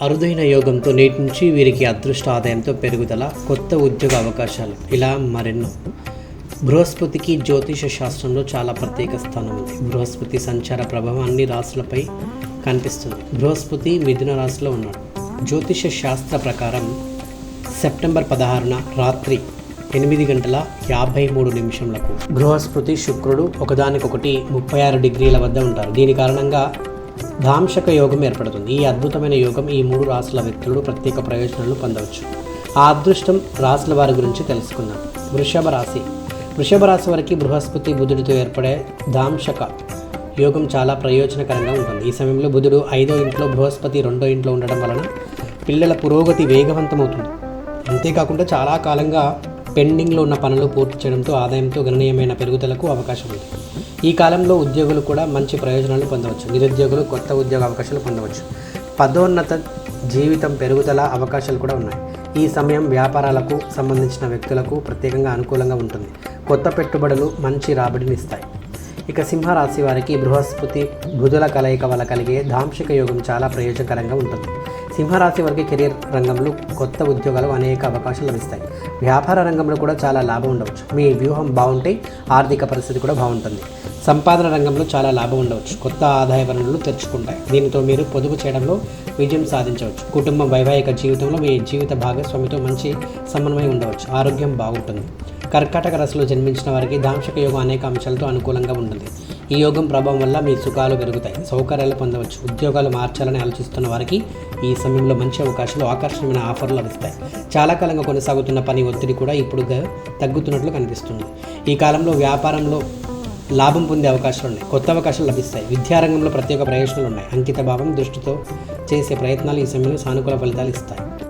అరుదైన యోగంతో నేటి నుంచి వీరికి అదృష్ట ఆదాయంతో పెరుగుదల కొత్త ఉద్యోగ అవకాశాలు. ఇలా మరెన్నో. బృహస్పతికి జ్యోతిష శాస్త్రంలో చాలా ప్రత్యేక స్థానం ఉంది. బృహస్పతి సంచార ప్రభావం అన్ని రాశులపై కనిపిస్తుంది. బృహస్పతి మిథున రాశిలో ఉన్నాడు. జ్యోతిష శాస్త్ర ప్రకారం సెప్టెంబర్ పదహారున రాత్రి ఎనిమిది గంటల యాభై మూడు నిమిషంలకు బృహస్పతి శుక్రుడు ఒకదానికొకటి ముప్పై ఆరు డిగ్రీల వద్ద ఉంటారు. దీని కారణంగా దాంశక యోగం ఏర్పడుతుంది. ఈ అద్భుతమైన యోగం ఈ మూడు రాసుల వ్యక్తులు ప్రత్యేక ప్రయోజనాలు పొందవచ్చు. ఆ అదృష్టం రాసుల వారి గురించి తెలుసుకుందాం. వృషభ రాశి. వృషభ రాశి వారికి బృహస్పతి బుధుడితో ఏర్పడే దాంశక యోగం చాలా ప్రయోజనకరంగా ఉంటుంది. ఈ సమయంలో బుధుడు ఐదో ఇంట్లో బృహస్పతి రెండో ఇంట్లో ఉండడం వలన పిల్లల పురోగతి వేగవంతమవుతుంది. అంతేకాకుండా చాలా కాలంగా పెండింగ్లో ఉన్న పనులు పూర్తి చేయడంతో ఆదాయంతో గణనీయమైన పెరుగుదలకు అవకాశం ఉంది. ఈ కాలంలో ఉద్యోగులు కూడా మంచి ప్రయోజనాలు పొందవచ్చు. నిరుద్యోగులు కొత్త ఉద్యోగ అవకాశాలు పొందవచ్చు. పదోన్నత జీవితం పెరుగుదల అవకాశాలు కూడా ఉన్నాయి. ఈ సమయం వ్యాపారాలకు సంబంధించిన వ్యక్తులకు ప్రత్యేకంగా అనుకూలంగా ఉంటుంది. కొత్త పెట్టుబడులు మంచి రాబడిని ఇస్తాయి ఇక సింహరాశి వారికి బృహస్పతి బుధుల కలయిక వల్ల కలిగే దాంశిక యోగం చాలా ప్రయోజనకరంగా ఉంటుంది. సింహరాశి వారికి కెరీర్ రంగంలో కొత్త ఉద్యోగాలు అనేక అవకాశాలు లభిస్తాయి. వ్యాపార రంగంలో కూడా చాలా లాభం ఉండవచ్చు. మీ వ్యూహం బాగుంటే ఆర్థిక పరిస్థితి కూడా బాగుంటుంది. సంపాదన రంగంలో చాలా లాభం ఉండవచ్చు. కొత్త ఆదాయ వనరులు తెరుచుకుంటాయి దీనితో మీరు పొదుపు చేయడంలో విజయం సాధించవచ్చు. కుటుంబం వైవాహిక జీవితంలో మీ జీవిత భాగస్వామితో మంచి సమన్వయం ఉండవచ్చు. ఆరోగ్యం బాగుంటుంది. కర్కాటక రాశిలో జన్మించిన వారికి దాంశక యోగం అనేక అంశాలతో అనుకూలంగా ఉంటుంది. ఈ యోగం ప్రభావం వల్ల మీ సుఖాలు పెరుగుతాయి. సౌకర్యాలు పొందవచ్చు. ఉద్యోగాలు మార్చాలని ఆలోచిస్తున్న వారికి ఈ సమయంలో మంచి అవకాశాలు ఆకర్షణీయమైన ఆఫర్లు లభిస్తాయి. చాలా కాలంగా కొనసాగుతున్న పని ఒత్తిడి కూడా ఇప్పుడు తగ్గుతున్నట్లు కనిపిస్తుంది. ఈ కాలంలో వ్యాపారంలో లాభం పొందే అవకాశాలు ఉన్నాయి. కొత్త అవకాశాలు లభిస్తాయి. విద్యారంగంలో ప్రత్యేక ప్రయోజనాలు ఉన్నాయి. అంకిత భావం దృష్టితో చేసే ప్రయత్నాలు ఈ సమయంలో సానుకూల ఫలితాలు ఇస్తాయి.